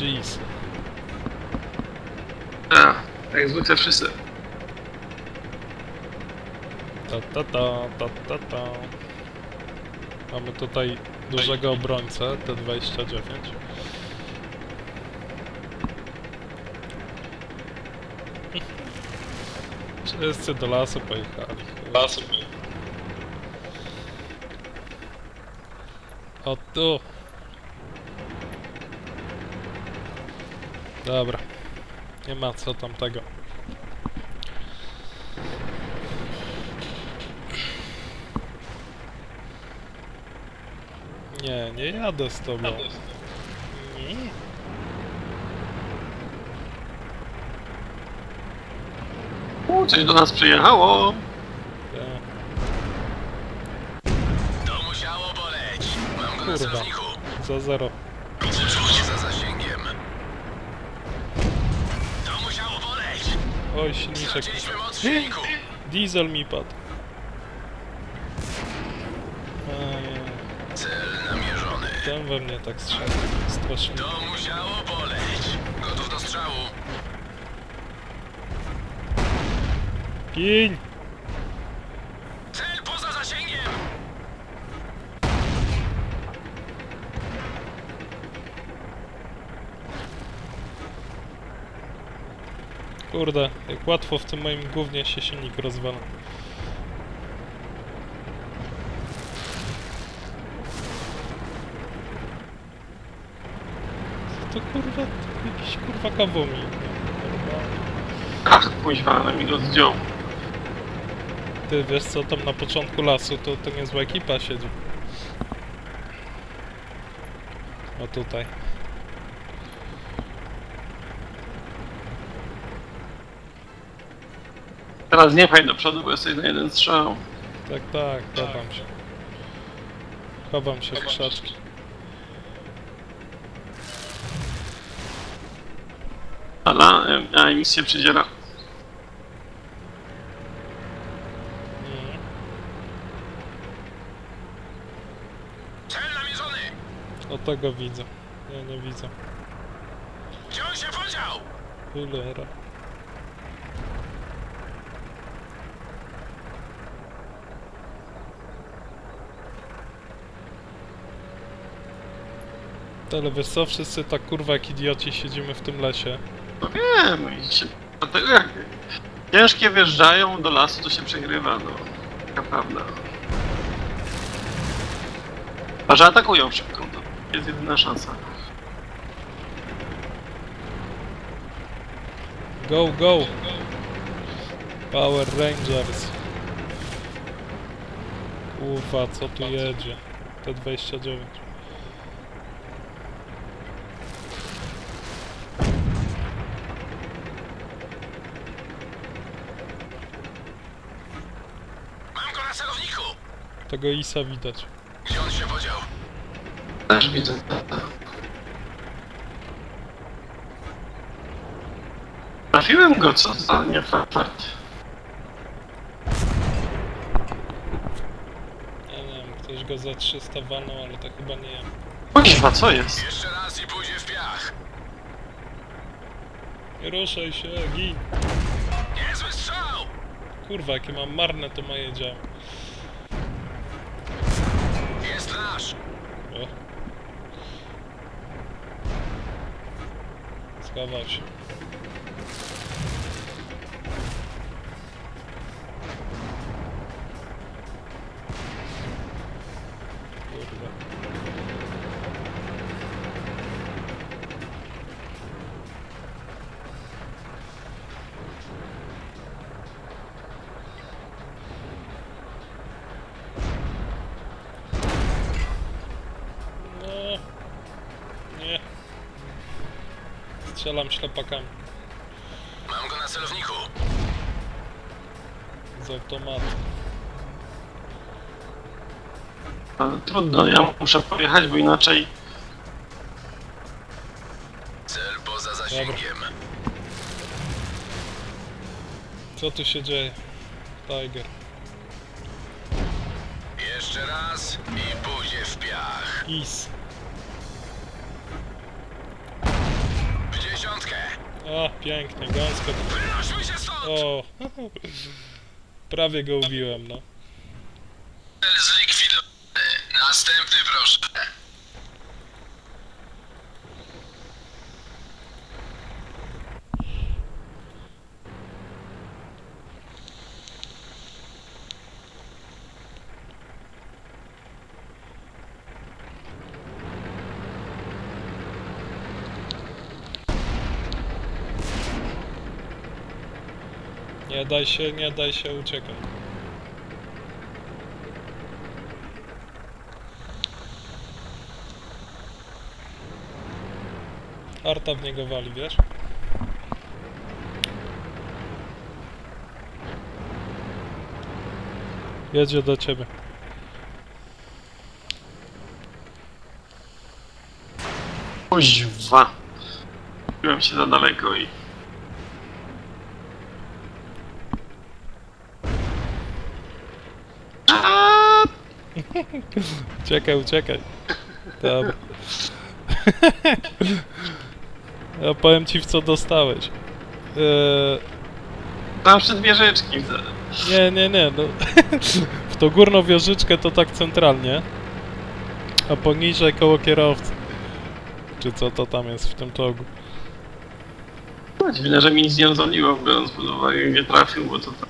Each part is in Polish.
Jeez. A, jak zwykle wszyscy. Ta ta ta ta ta ta. Mamy tutaj dużego obrońcę, T29. Wszyscy do lasu pojechali. Lasu O tu. Dobra. Nie ma co tam tego. Nie, nie jadę z tobą. Nie. U, coś do nas przyjechało. To musiało boleć. Mam go na Kurwa. Za zero. Oj, silniczek. Diesel mi padł. Cel namierzony. ten we mnie tak strzelił. Strasznie. To musiało boleć. Gotów do strzału. Gin! Kurde, jak łatwo w tym moim gównie się silnik rozwala. Co to kurwa, to jakiś kurwa kawomi. Ach, kuźwa, ale mi go zdjął. Ty wiesz co, tam na początku lasu to, to niezła ekipa siedzi. O tutaj. Teraz nie pchaj do przodu, bo jesteś na jeden strzał. Tak, tak, chowam się. Chowam się w krzaczki. Ala, a nic się przydziela. O tego widzę. Nie, nie widzę. Gdzie on się podział? Cholera. Ale wiesz co, wszyscy tak kurwa jak idioci siedzimy w tym lesie. No wiem, dlatego jak ciężkie wjeżdżają do lasu, to się przegrywa, no. Taka prawda. A że atakują szybko, to jest jedyna szansa. Go, go! Power Rangers. Kurwa, co tu jedzie? T29. Mam go na celowniku. Tego Isa widać. Gdzie on się podział? Też widzę. Trafiłem go, co za nie fart. Ja nie wiem, ktoś go za 300 walnął, ale to chyba nie ja. Kuźwa, co jest? Jeszcze raz i pójdzie w piach. Nie ruszaj się, gin! Niezły strzał. Kurwa, jakie mam marne to moje dział. Nasz. O. Schował Strzelam ślepakami Mam go na celowniku. z automatu. Ale trudno, ja muszę pojechać, bo inaczej Cel poza zasięgiem. Co tu się dzieje? Tiger. Jeszcze raz i pójdzie w piach. Is. O, pięknie, gąsko. O, prawie go ubiłem, no. Zlikwidowany. Następny, proszę. Nie daj się, nie daj się, uciekaj. Arta w niego wali, wiesz? Jedzie do ciebie. Kuźwa. Byłem się za daleko i... Uciekaj, uciekaj. Dobra. Ja powiem ci, w co dostałeś. Eee... Zawsze dwie rzeczki. Nie, nie, nie. No. w tą górną wieżyczkę to tak centralnie, a poniżej koło kierowcy. Czy co to tam jest w tym czołgu? No, dziwne, że mi nic nie rozwaliło, biorąc pod uwagę, gdzie trafił, bo to tam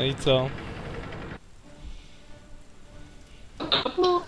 No i co? No